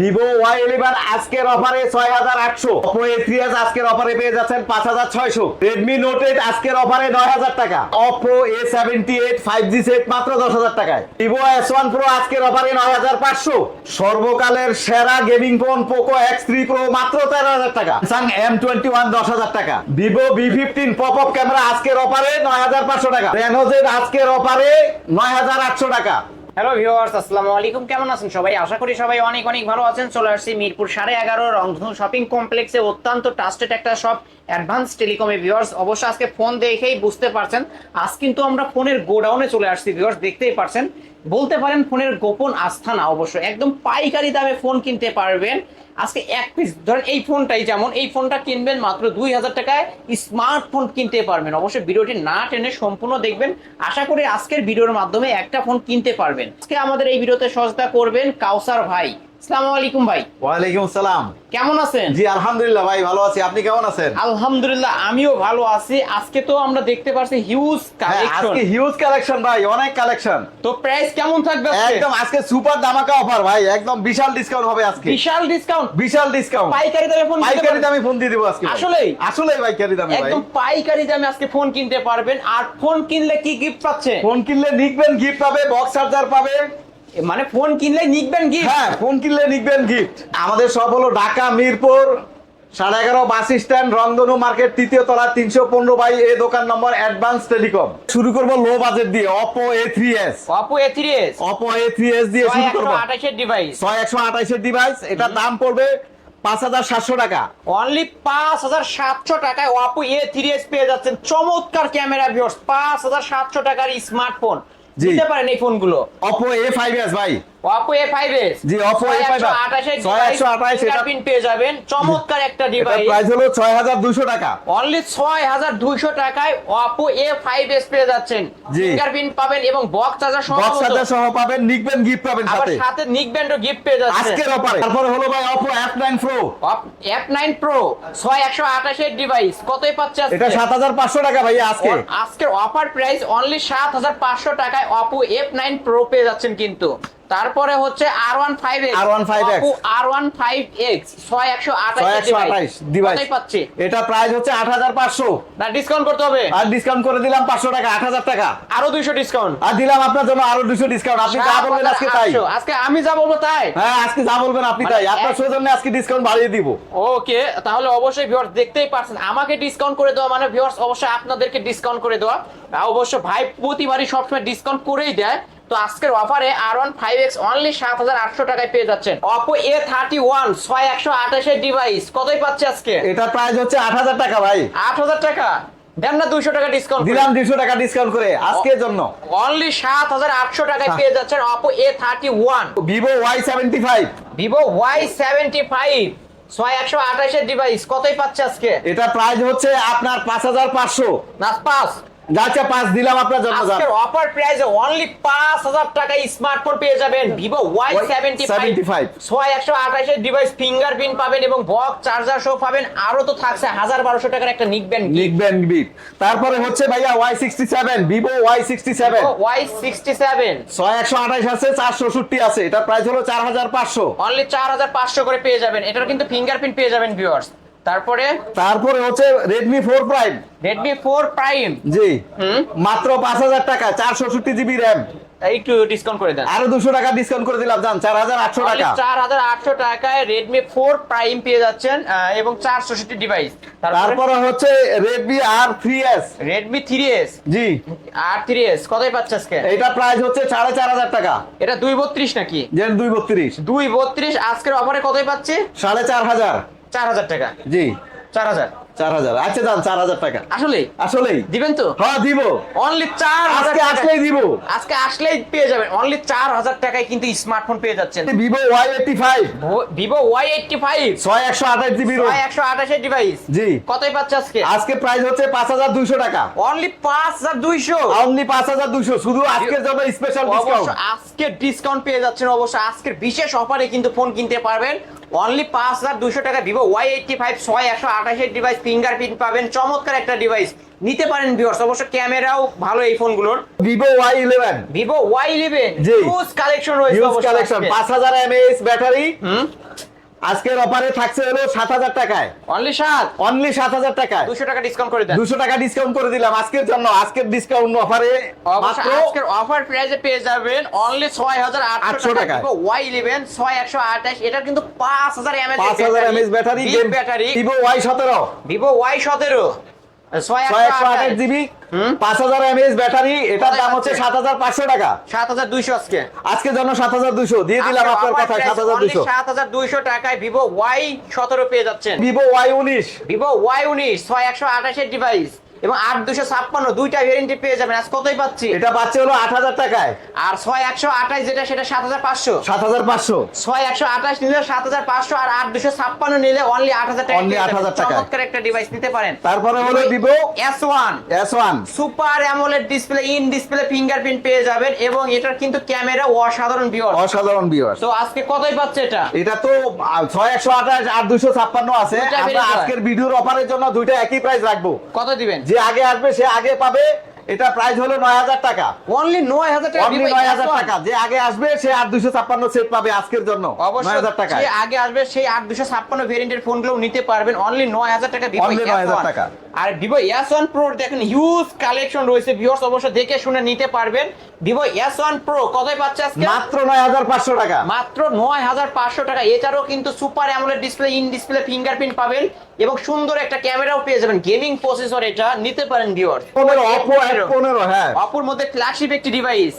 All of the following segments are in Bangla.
ভিভো ওয়াই ইলেভেন আজকের অফারে ছয় হাজার আটশো। অপো এ থ্রি এস আজকের অফারে পেয়ে যাচ্ছেন পাঁচ হাজার ছয়শো। রেডমি নোট এইট আজকের অফারে নয় হাজার টাকা। Oppo A seventy eight five G set মাত্র দশ হাজার টাকায়। ভিভো এস ওয়ান প্রো আজকের অফারে নয় হাজার পাঁচশো। সর্বকালের সেরা gaming phone Poco X three Pro মাত্র তেরো হাজার টাকা। স্যামসাং এম টোয়েন্টি ওয়ান দশ হাজার টাকা। Vivo V fifteen pop up camera আজকের অফারে নয় হাজার পাঁচশো টাকা। রেনোজেড আজকের অফারে নয় হাজার আটশো টাকা। হ্যালো ভিউয়ার্স আসসালামু আলাইকুম। কেমন আছেন সবাই? আশা করি সবাই অনেক অনেক ভালো আছেন। চলে আসছি মিরপুর সাড়ে এগারো রংধনু শপিং কমপ্লেক্সে অত্যন্ত ট্রাস্টেড একটা শপ অ্যাডভান্স টেলিকমে ভিউয়ার্স অবশ্য আজকে ফোন দেখেই বুঝতে পারছেন। আজ কিন্তু আমরা ফোনের গোডাউনে চলে আসছি ভিউয়ার্স দেখতেই পারছেন। বলতে পারেন ফোনের গোপন আস্থা না অবশ্য, একদম পাইকারি দামে ফোন কিনতে পারবেন। আজকে এক পিস ধরেন এই ফোনটাই যেমন, এই ফোনটা কিনবেন মাত্র দুই হাজার টাকায় স্মার্টফোন কিনতে পারবেন। অবশ্যই ভিডিওটি না টেনে সম্পূর্ণ দেখবেন। আশা করি আজকের ভিডিওর মাধ্যমে একটা ফোন কিনতে পারবেন। আজকে আমাদের এই ভিডিওতে সহযোগিতা করবেন কাউসার ভাই। আসসালামু আলাইকুম ভাই। ওয়ালাইকুম সালাম। কেমন আছেন? জি আলহামদুলিল্লাহ ভাই ভালো আছি। আপনি কেমন আছেন? আলহামদুলিল্লাহ আমিও ভালো আছি। আজকে তো আমরা দেখতে পারছি হিউজ হ্যাঁ, কালেকশন আজকে হিউজ কালেকশন ভাই অনেক কালেকশন তো প্রাইস কেমন থাকবে একদম আজকে সুপার ধামাকা অফার ভাই একদম বিশাল ডিসকাউন্ট হবে আজকে। বিশাল ডিসকাউন্ট বিশাল ডিসকাউন্ট পাইকারি দামে ফোন পাইকারি দামে ফোন দিয়ে দেবো আজকে? আসলেই? পাইকারি দামে একদম পাইকারি দামে আজকে ফোন কিনতে পারবেন। আর ফোন কিনলে কি গিফট পাচ্ছে? ফোন কিনলে নিকবেন গিফট পাবে বক্স চার্জার পাবে। মানে ফোন কিনলে নিকবেন গিফট হ্যাঁ ফোন কিনলে নিকবেন গিফট আমাদের সব হলো ঢাকা মিরপুর সাড়ে এগারো বাস স্ট্যান্ড রংধনু মার্কেট তৃতীয় তলা তিনশো পনেরো বাই এ দোকান নম্বর অ্যাডভান্স টেলিকম। শুরু করব লো বাজেট দিয়ে Oppo A three S Oppo A three S Oppo A three S দিয়ে শুরু করব। আঠাশের ডিভাইস ছয় একশো আঠাইশের ডিভাইস এটার দাম পড়বে পাঁচ হাজার সাতশো টাকা। অনলি পাঁচ হাজার সাতশো টাকায় অপো এ থ্রি এস পেয়ে যাচ্ছেন। চমৎকার ক্যামেরা ভিউর্স পাঁচ হাজার সাতশো টাকার স্মার্টফোন দিতে পারেন এই ফোনগুলো। ভাই। ফাইভ এস জি, Oppo A5s আঠাশের 6128 এটা- পিন পেয়ে যাবেন। চমৎকার একটা ডিভাইস প্রাইস হলো ছয় হাজার দুশো টাকা। অনলি ছয় হাজার দুইশো টাকায় পেয়ে যাচ্ছেন। ফিঙ্গারপ্রিন্ট পাবেন এবং বক্স চার্জার সহ বক্স চার্জার সহ পাবেন নিকবেন গিফট পাবেন সাথে। সাথে গিফট পেয়ে যাচ্ছে আজকের অফারে তারপরে হলো ভাই Oppo F nine Pro F nine Pro ছয় একশো আঠাশের ডিভাইস কতই পাচ্ছে এটা সাত হাজার পাঁচশো টাকা ভাই আজকে। আজকের অফার প্রাইস অনলি সাত হাজার পাঁচশো টাকায় অপো এফ নাইন প্রো পেয়ে যাচ্ছেন কিন্তু। তারপরে হচ্ছে R one five X R15X R one five X ছয় একশো ছয় আঠাশ একশো আঠাইশ ডিভাইস কতই পাচ্ছি? এটা প্রাইস হচ্ছে আট হাজার পাঁচশো। না ডিসকাউন্ট করতে হবে। আর ডিসকাউন্ট করে দিলাম পাঁচশো টাকা আট হাজার টাকা। আরও দুইশো ডিসকাউন্ট আর দিলাম আপনার জন্য আরও দুশো ডিসকাউন্ট আপনি যা বলবেন আজকে তাই। আজকে আমি যা বলব তাই। হ্যাঁ আজকে যা বলবেন আপনি তাই। মানে আপনার সৌজন্যে আজকে ডিসকাউন্ট বাড়িয়ে দিব। ওকে তাহলে অবশ্যই ভিউয়ার্স দেখতেই পারছেন। আমাকে ডিসকাউন্ট করে দেওয়া মানে ভিউয়ার্স অবশ্যই আপনাদেরকে ডিসকাউন্ট করে দেওয়া। অবশ্য ভাই প্রতিবারই সবসময় ডিসকাউন্ট করেই দেয়। তো আজকের অফারে R one five X only সাত হাজার আটশো টাকায় পেয়ে যাচ্ছেন। অপো এ থার্টি ওয়ান ছয় একশো আঠাশের ডিভাইস কতই পাচ্ছে আজকে? এটা প্রাইস হচ্ছে আট হাজার টাকা ভাই। আট হাজার টাকা? দেন না দুইশো টাকা ডিসকাউন্ট দিলাম টাকা ডিসকাউন্ট করে আজকের জন্য। অনলি সাত হাজার আটশো টাকায়। পেয়ে যাচ্ছেন Oppo A thirty one Vivo Y seventy five Vivo Y seventy five ছয় একশো আঠাশের ডিভাইস কতই পাচ্ছে আজকে? এটা প্রাইস হচ্ছে আপনার পাঁচ হাজার পাঁচশো। না পাঁচ যাচ্ছে পাঁচ দিলাম আপনার জন্য আজকের অফার প্রাইসে অনলি পাঁচ হাজার টাকায় স্মার্টফোন পেয়ে যাবেন। ভিভো ওয়াই সেভেন্টি ফাইভ 75 ছয় একশো আঠাশের ডিভাইস ফিঙ্গারপ্রিন্ট পাবেন এবং বক্স চার্জার সহ পাবেন। আরও তো থাকছে হাজার বারোশো টাকার একটা নিকবেন লিখবেন বিট তারপরে হচ্ছে ভাইয়া আছে চারশো ষষ্টি আছে। এটা প্রাইস হলো চার হাজার পাঁচশো। অনলি চার হাজার পাঁচশো করে পেয়ে যাবেন। এটার কিন্তু ফিঙ্গারপ্রিন্ট পেয়ে যাবেন ভিউয়ার্স তারপরে? তারপরে হচ্ছে Redmi four Prime Redmi four Prime জি। হুম। মাত্র পাঁচ হাজার টাকা চারশো ষষ্টি জিবি র্যাম একটু ডিসকাউন্ট করে দেন। আরও দুশো টাকা ডিসকাউন্ট করে দিলাম হাজার আটশো টাকা। চার হাজার আটশো টাকায় রেডমি ফোর প্রাইম পেয়ে যাচ্ছেন এবং চারশো ডিভাইস তারপরে? হচ্ছে Redmi R three S Redmi three S জি। আর থ্রি এস কতই পাচ্ছে আজকে? এটা প্রাইস হচ্ছে সাড়ে চার হাজার টাকা। এটা দুই বত্রিশ নাকি? যেন দুই বত্রিশ। দুই বত্রিশ আজকের অফারে কতই পাচ্ছি? সাড়ে চার হাজার টাকা। জি। চার হাজার চার হাজার আচ্ছা যান চার হাজার টাকা। আসলে আসলেই। দিবেন তো? হ্যাঁ দিব। অনলি চার হাজার আজকে আসলেই দিব। আজকে আসলেই পেয়ে যাবেন। অনলি চার হাজার টাকায় কিন্তু স্মার্টফোন পেয়ে যাচ্ছেন। Vivo Y eighty five Vivo Y eighty five ছয় একশো আঠাশ জিবি ছয় একশো আঠাশের ডিভাইস জি। কতই পাচ্ছে আজকে? আজকে প্রাইস হচ্ছে পাঁচ হাজার দুইশো টাকা। অনলি পাঁচ হাজার দুইশো। অনলি পাঁচ হাজার দুইশো। শুধু আজকের জন্য স্পেশাল ডিসকাউন্ট আজকে ডিসকাউন্ট পেয়ে যাচ্ছেন। অবশ্য আজকের বিশেষ অফারে কিন্তু ফোন কিনতে পারবেন। অনলি পাঁচ হাজার দুশো টাকা ভিভো ওয়াই এইটটি ফাইভ ছয় একশো আঠাশের ডিভাইস ফিঙ্গার প্রিন্ট পাবেন চমৎকার একটা ডিভাইস নিতে পারেন ভিউয়ার্স অবশ্য ক্যামেরাও ভালো এই ফোনগুলোর। Vivo Y eleven Vivo Y eleven. Huge collection রয়েছে কালেকশন পাঁচ হাজার এমএএস ব্যাটারি। হুম? আজকের অফারে থাকছে হলো সাত হাজার টাকায়। অনলি সাত? অনলি সাত হাজার টাকায়। দুশো টাকা ডিসকাউন্ট করে দেন। দুশো টাকা ডিসকাউন্ট করে দিলাম আজকের জন্য। আজকের ডিসকাউন্ট অফারে আজকের অফার প্রাইসে পেয়ে যাবেন অনলি ছয় হাজার আটশো টাকা। ওয়াই ইলেভেন ছয় একশো আঠাশ এটা কিন্তু পাঁচ হাজার এমএচ পাঁচ হাজার mAh battery battery Vivo Y সতেরো। ভিভো ওয়াই সতেরো। জিবি পাঁচ হাজার এমএস ব্যাটারি এটার দাম হচ্ছে সাত হাজার পাঁচশো টাকা। সাত হাজার দুইশো আজকে। আজকে জন্য সাত হাজার দুশো দিয়ে দিলাম আপনার সাত হাজার সাত হাজার দুইশো টাকায় ভিভো ওয়াই সতেরো পেয়ে যাচ্ছেন। ভিভো ওয়াই উনিশ। ভিভো ওয়াই উনিশ ছয় একশো আঠাশের ডিভাইস এবং আট দুশো ছাপ্পান্ন দুইটা ভেরিয়েন্টে পেয়ে যাবেন। আজ কতই পাচ্ছি? এটা পাচ্ছে হলো আট হাজার টাকায়। আর ছয় একশো আঠাশ যেটা সেটা সাত হাজার পাঁচশো। সাত হাজার পাঁচশো। ছয় একশো আঠাশ নিলে সাত হাজার পাঁচশো আর আট দুশো ছাপ্পান্ন নিলে অনলি আট হাজার টাকা পেয়ে যাবেন। 8,000 টাকায়। চমৎকার একটা ডিভাইস নিতে পারেন। তারপরে হলো Vivo S one S one super AMOLED display in display fingerprint পেয়ে যাবেন এবং এটার কিন্তু ক্যামেরা অসাধারণ বিয়র অসাধারণ বিয়ার তো আজকে কতই পাচ্ছে এটা? এটা তো ছয় একশো আঠাশ আর দুশো ছাপ্পান্ন আছে। আমরা। আজকের ভিডিওর অফারের জন্য দুইটা একই প্রাইস রাখব। কত দিবেন? যে আগে আসবে সে আগে পাবে। এটা প্রাইস হলো নয় হাজার টাকা। অনলি নয় হাজার টাকা অনলি নয় হাজার টাকা। যে আগে আসবে সে আর দুশো ছাপ্পান্ন সেট পাবে আজকের জন্য। নয় হাজার টাকা যে আগে আসবে সেই আট দুশো ছাপ্পান্ন ভেরিয়েন্টের ফোনগুলো নিতে পারবেন। অনলি নয় হাজার টাকা ভিভো Only 9,000 টাকা। আর ভিভো এস ওয়ান প্রো দেখেন হিউজ কালেকশন রয়েছে ভিউয়ার্স অবশ্য দেখে শুনে নিতে পারবেন। ভিভো এস ওয়ান প্রো কতই পাচ্ছে আজকে? মাত্র নয় হাজার পাঁচশো টাকা। মাত্র নয় হাজার পাঁচশো টাকা। এছাড়াও কিন্তু super AMOLED display in display fingerprint পাবেন। এবং সুন্দর একটা ক্যামেরাও পেয়ে যাবেন। গেমিং প্রসেসর এটা নিতে পারেন ভিউয়ার্স পনেরো অপো পনেরো হ্যাঁ। অপোর মধ্যে ক্লাসিক একটি ডিভাইস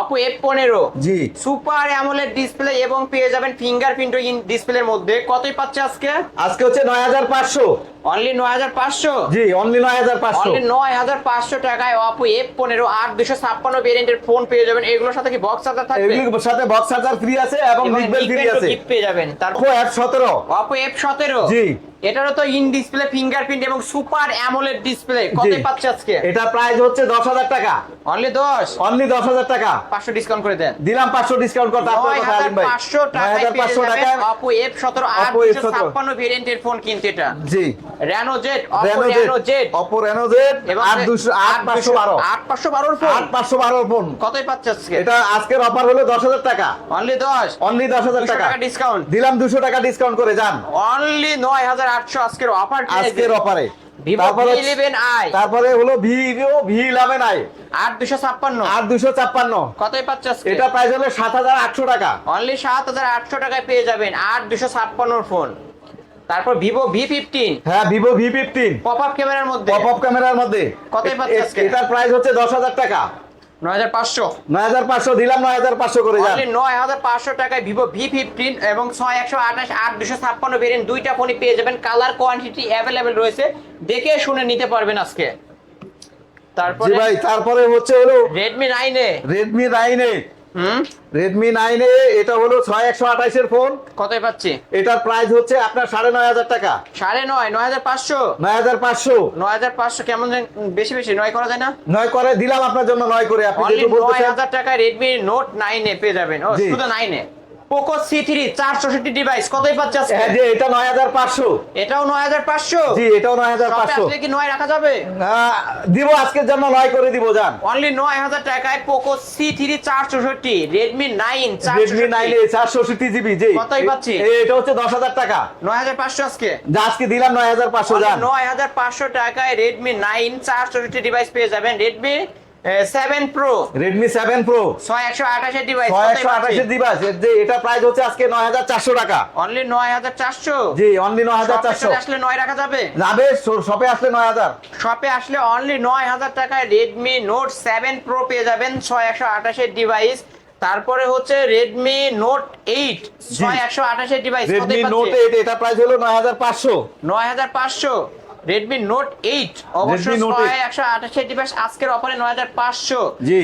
অপো এফ পনেরো। জি। সুপার অ্যামোলেড ডিসপ্লে এবং পেয়ে যাবেন ফিঙ্গারপ্রিন্ট ইন ডিসপ্লের মধ্যে। কতই পাচ্ছে আজকে? আজকে হচ্ছে নয় হাজার পাঁচশো। অনলি নয় হাজার পাঁচশো? জি অনলি নয় হাজার পাঁচশো। অনলি নয় হাজার পাঁচশো টাকায় অপো এফ পনেরো আট দুশো ছাপ্পান্ন ভেরিয়েন্টের ফোন পেয়ে যাবেন। এগুলোর সাথে কি বক্স চার্জার থাকবে? এগুলির সাথে বক্স চার্জার ফ্রি আছে এবং নিকবেল ফ্রি আছে। পেয়ে যাবেন। তারপর অপো এফ সতেরো। অপো এফ সতেরো। জি। এটারও তো ইন ডিসপ্লে ফিঙ্গারপ্রিন্ট এবং সুপার অ্যামোলেড ডিসপ্লে কত পাচ্ছে আজকে? এটা প্রাইস হচ্ছে দশ হাজার টাকা। অনলি দশ? অনলি দশ হাজার টাকা। পাঁচশো ডিসকাউন্ট করে দেন। দিলাম পাঁচশো ডিসকাউন্ট করতে আপনার কথা হাজার আলিম ভাই। পাঁচশো নয় টাকায় পাঁচশো টাকা অপো এফ সতেরো আট Oppo দুশো F17 ছাপ্পান্ন ভেরিয়েন্টের ফোন কিন্তু এটা। জি। Reno Z Reno Z Oppo Reno Z phone phone কতই পাচ্ছে আজকে? এটা আজকের অফার হলো টাকা। অনলি দশ? অনলি দশ হাজার দুশো টাকা। টাকা ডিসকাউন্ট দিলাম দুশো টাকা ডিসকাউন্ট করে যান। অনলি নয় হাজার আটশো আজকের অফার আজকের অফারে ভিভো তারপরে হলো ভিভো ভি ইলেভেন আই আট দুশো ছাপ্পান্ন। দুশো ছাপ্পান্ন। কতই এটা প্রাইস হলো সাত হাজার আটশো টাকা। অনলি সাত হাজার আটশো টাকায় পেয়ে যাবেন আট দুশো ছাপ্পান্নর ফোন তারপর ভিভো ভি ফিফটিন হ্যাঁ Vivo V fifteen pop up ক্যামেরার মধ্যে। পপ আপ ক্যামেরার মধ্যে পাচ্ছে এটার প্রাইস হচ্ছে দশ হাজার টাকা। নয় হাজার পাঁচশো। নয় হাজার পাঁচশো দিলাম নয় হাজার পাঁচশো করে যান নয় হাজার পাঁচশো টাকায় ভিভো ভি ফিফটিন এবং ছয় একশো আঠাশ আট দুশো ছাপ্পান্ন ভেরিয়েন্ট দুইটা ফোনই পেয়ে যাবেন। কালার কোয়ান্টিটি অ্যাভেলেবেল রয়েছে। দেখে শুনে নিতে পারবেন আজকে। তারপরে ভাই তারপরে হচ্ছে হলো রেডমি নাইনে Redmi nine Redmi nine A এটা হলো ছয় একশো আঠাইশের ফোন কতই পাচ্ছি? এটার প্রাইস হচ্ছে আপনার সাড়ে নয় হাজার টাকা। সাড়ে নয় নয় হাজার পাঁচশো? নয় হাজার পাঁচশো। নয় হাজার পাঁচশো কেমন বেশি বেশি নয় করা যায় না? নয় করে দিলাম আপনার জন্য নয় করে আপনি নয় হাজার টাকায় রেডমি নোট নাইনে পেয়ে যাবেন। ও শুধু নাইন নাইনে পোকো সি থ্রি চার চৌষট্টি ডিভাইস কতই পাচ্ছে আজকে? হ্যাঁ যে এটা নয় হাজার পাঁচশো। এটাও নয় হাজার পাঁচশো? জি এটাও নয় হাজার পাঁচশো। কি নয় রাখা যাবে? দিব আজকের জন্য নয় করে দিব যান। অনলি নয় হাজার টাকায় পোকো সি থ্রি চার চৌষট্টি রেডমি নাইন চার রেডমি নাইন এ চারশোষট্টি জিবি জি। কতই পাচ্ছি? এটা হচ্ছে দশ হাজার টাকা। নয় হাজার পাঁচশো আজকে। যা আজকে দিলাম নয় হাজার পাঁচশো নয় হাজার পাঁচশো টাকায় রেডমি নাইন চার চৌষট্টি ডিভাইস পেয়ে যাবেন। Redmi 7 Pro. Redmi 7 Pro. 6128 এর ডিভাইস 6128 এর ডিভাইস যে এটা প্রাইস হচ্ছে আজকে 9400 টাকা। অনলি 9400 জি অনলি 9400 আসলে 9 রাখা যাবে? যাবে শপে আসলে 9000 শপে আসলে অনলি 9000 টাকায় Redmi Note 7 Pro পেয়ে যাবেন 6128 এর ডিভাইস তারপরে হচ্ছে Redmi Note 8 6128 এর ডিভাইস Redmi Note 8 এটা প্রাইস হলো 9500 9500 Redmi Note ছয় একশো আঠাশের ডিভাইস আজকের অফারে নয় হাজার পাঁচশো। জি।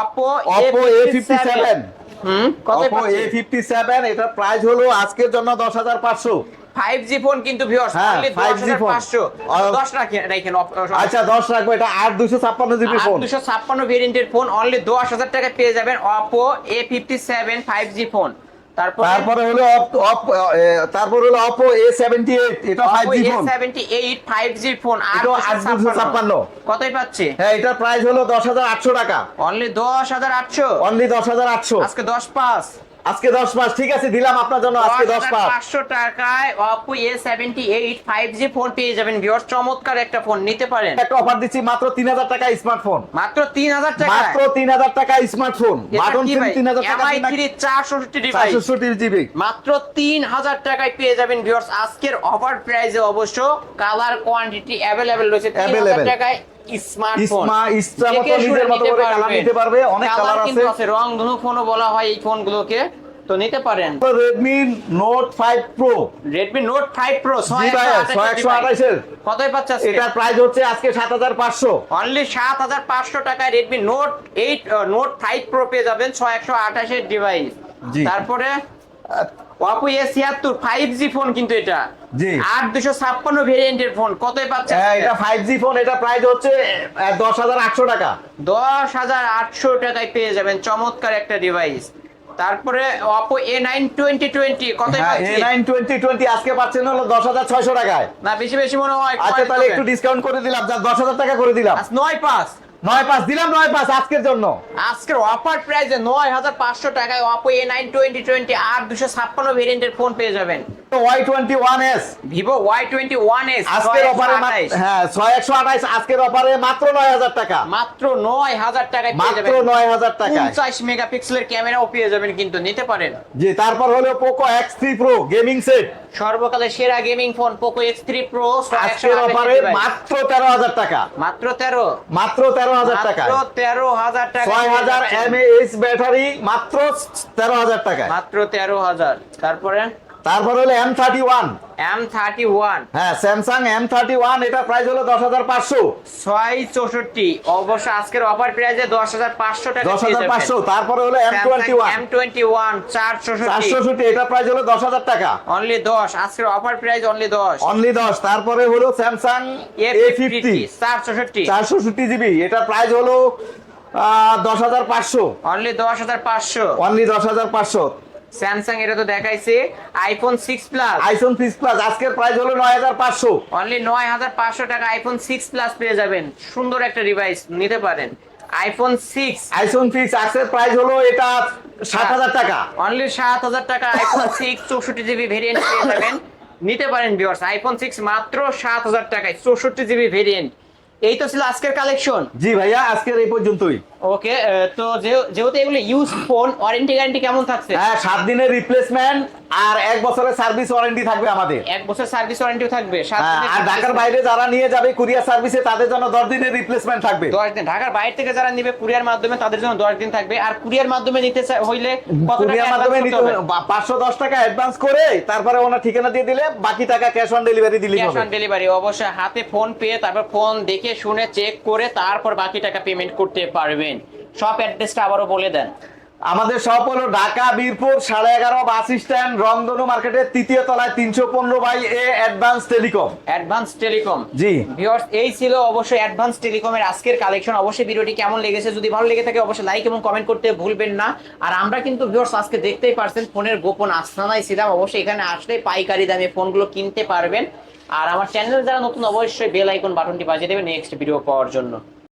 অপো Oppo A57 হুম কত Oppo A57 এটার প্রাইস হলো আজকের জন্য দশ হাজার পাঁচশো। ফাইভ জি ফোন কিন্তু ভিউয়ার্স অনলি 5G দশ ফোন। পাঁচশো। আর- দশ রাখেন রাখেন আচ্ছা দশ রাখব এটা আট দুশো ছাপ্পান্ন জিবি ফোন দুশো ছাপ্পান্ন ভেরিয়েন্টের ফোন অনলি দশ হাজার টাকা পেয়ে যাবেন Oppo A fifty seven five G phone তারপর? তারপরে হলো Op- এ, তারপরে হলো Oppo A78 এটা 5G phone seventy eight five G phone এটাও আট দুশো ছাপ্পান্ন। কতই পাচ্ছে? হ্যাঁ এটার প্রাইস হলো দশ হাজার আটশো টাকা। অনলি দশ হাজার আটশো। অনলি দশ হাজার আটশো। আজকে দশ পাঁচ আজকে দশ মাস ঠিক আছে দিলাম আপনার জন্য আজকে দশ পাঁচ পাঁচশো টাকায় এইট ফাইভ জি ফোন পেয়ে যাবেন ভিওর চমৎকার একটা ফোন নিতে পারেন। একটা অফার দিচ্ছি মাত্র তিন হাজার টাকা স্মার্টফোন মাত্র তিন হাজার টাকা মাত্র তিন হাজার টাকা স্মার্টফোন বাটন সিম তিন হাজার টাকা এমআই থ্রি চারশোষট্টি ডিভাইস চারশোষট্টি জিবি মাত্র তিন হাজার টাকায় পেয়ে যাবেন ভিউয়ার্স আজকের অফার প্রাইসে অবশ্য কালার কোয়ান্টিটি অ্যাভেলেবেল রয়েছে। তিন হাজার Available। টাকায় নিতে পারবে? অনেক কালার আছে। রং ধনু ফোনও বলা হয় এই ফোনগুলোকে। তো নিতে পারেন। কতই পাচ্ছে এটার প্রাইস হচ্ছে আজকে সাত হাজার পাঁচশো। অনলি সাত হাজার পাঁচশো টাকায় Redmi note eight note five pro পেয়ে যাবেন ছয় একশো আঠাশের ডিভাইস তারপরে? ওয়াপো এ ছিয়াত্তর ফাইভ জি ফোন কিন্তু এটা। জি। আট দুশো ছাপ্পান্ন ভেরিয়েন্টের ফোন কতই পাচ্ছে? এটা ফাইভ জি ফোন এটা প্রাইস হচ্ছে দশ হাজার আটশো টাকা। দশ হাজার আটশো টাকায় পেয়ে যাবেন চমৎকার একটা ডিভাইস তারপরে Oppo A nine twenty twenty হ্যাঁ এ নাইন টোয়েন্টি টোয়েন্টি আজকে পাচ্ছেন হলো দশ হাজার ছয়শো টাকায়। না বেশি বেশি মনে হয় আচ্ছা তাহলে একটু ডিসকাউন্ট করে দিলাম দশ হাজার টাকা করে দিলাম। নয় পাঁচ নয় পাঁচ দিলাম নয় পাঁচ আজকের জন্য। আজকের অফার প্রাইসে নয় হাজার পাঁচশো টাকায় Oppo A nine twenty twenty আর দুশো ছাপ্পান্ন ভেরিয়েন্টের ফোন পেয়ে যাবেন। Y twenty one S Vivo Y twenty one S আজকের অফারে হ্যাঁ ছয় একশো আঠাইশ আজকের অফারে মাত্র নয় হাজার টাকা। মাত্র নয় হাজার টাকায় মাত্র নয় হাজার টাকায়। পঞ্চাশ মেগাপিক্সেলের ক্যামেরাও পেয়ে যাবেন কিন্তু নিতে পারেন। জি তারপর হলো Poco X three pro gaming set সর্বকালের সেরা gaming phone Poco X three pro আজকের অফারে মাত্র তেরো হাজার টাকা। মাত্র তেরো। মাত্র তেরো হাজার টাকা তেরো হাজার টাকা ছয় হাজার এমএএইচ ব্যাটারি মাত্র তেরো হাজার টাকা মাত্র তেরো হাজার। তারপরে? তারপর হলো M thirty one M thirty one হ্যাঁ স্যামসাং এম থার্টি ওয়ান এটা প্রাইস হলো দশ হাজার পাঁচশো। ছয় চৌষট্টি। অবশ্য আজকের অফার প্রাইসে দশ হাজার পাঁচশো টাকা দশ হাজার পাঁচশো তারপরে হলো M twenty one M twenty one চার চারশো ষাটটি এটা প্রাইস হলো দশ হাজার টাকা। অনলি দশ। আজকের অফার প্রাইস অনলি দশ। অনলি দশ তারপরে হলো স্যামসাং এ ফিফটি চার চৌষট্টি চারশো জিবি এটার প্রাইস হলো দশ হাজার পাঁচশো। অনলি দশ হাজার পাঁচশো। অনলি দশ হাজার পাঁচশো। স্যামসাং এটা তো দেখাইছে iPhone six plus iPhone six plus আজকের প্রাইস হলো নয় হাজার পাঁচশো। অনলি নয় হাজার পাঁচশো টাকা আইফোন সিক্স প্লাস পেয়ে যাবেন। সুন্দর একটা ডিভাইস নিতে পারেন। আইফোন সিক্স আইফোন সিক্স আজকের প্রাইস হলো এটা সাত হাজার টাকা। অনলি সাত হাজার টাকা আইফোন সিক্স চৌষট্টি জিবি ভেরিয়েন্ট পেয়ে যাবেন। নিতে পারেন ভিউয়ার্স আইফোন সিক্স মাত্র সাত হাজার টাকায় চৌষট্টি জিবি ভেরিয়েন্ট এই তো ছিল আজকের কালেকশন জি ভাইয়া আজকের এই পর্যন্তই। ওকে তো যেহেতু এগুলো ইউজ ফোন ওয়ারেন্টি গ্যারান্টি কেমন থাকছে? হ্যাঁ সাত দিনের রিপ্লেসমেন্ট আর এক বছরের সার্ভিস ওয়ারেন্টি থাকবে আমাদের। এক বছর সার্ভিস ওয়ারেন্টিও থাকবে হ্যাঁ, আর ঢাকার বাইরে যারা নিয়ে যাবে কুরিয়ার সার্ভিসে তাদের জন্য দশ দিনের রিপ্লেসমেন্ট থাকবে। দশ দিন ঢাকার বাইরে থেকে যারা নিবে কুরিয়ার মাধ্যমে তাদের জন্য দশ দিন থাকবে। আর কুরিয়ার মাধ্যমে নিতে হইলে কুরিয়ার মাধ্যমে নিতে? পাঁচশো দশ টাকা অ্যাডভান্স করে তারপরে ওনার ঠিকানা দিয়ে দিলে বাকি টাকা ক্যাশ অন ডেলিভারি দিলে ক্যাশ অন ডেলিভারি অবশ্যই হাতে ফোন পেয়ে তারপর ফোন দেখে শুনে চেক করে তারপর বাকি টাকা পেমেন্ট করতে পারবেন। সব অ্যাড্রেসটা আবারও বলে দেন। আমাদের সব হলো ঢাকা বীরপুর সাড়ে এগারো বাস স্ট্যান্ড রংধনু মার্কেটের তৃতীয় তলায় তিনশো পনেরো by A advance telecom advance telecom G. Viewers এই ছিল অবশ্যই অ্যাডভান্স টেলিকমের আজকের কালেকশন অবশ্যই ভিডিওটি কেমন লেগেছে? যদি ভালো লেগে থাকে অবশ্যই লাইক এবং কমেন্ট করতে ভুলবেন না। আর আমরা কিন্তু ভিউয়ার্স আজকে দেখতেই পারছেন ফোনের গোপন আস্থানায় ছিলাম। অবশ্যই এখানে আসলে পাইকারি দামে ফোনগুলো কিনতে পারবেন। আর আমার চ্যানেল যারা নতুন অবশ্যই বেল আইকন বাটনটি বাজিয়ে দেবেন নেক্সট ভিডিও পাওয়ার জন্য।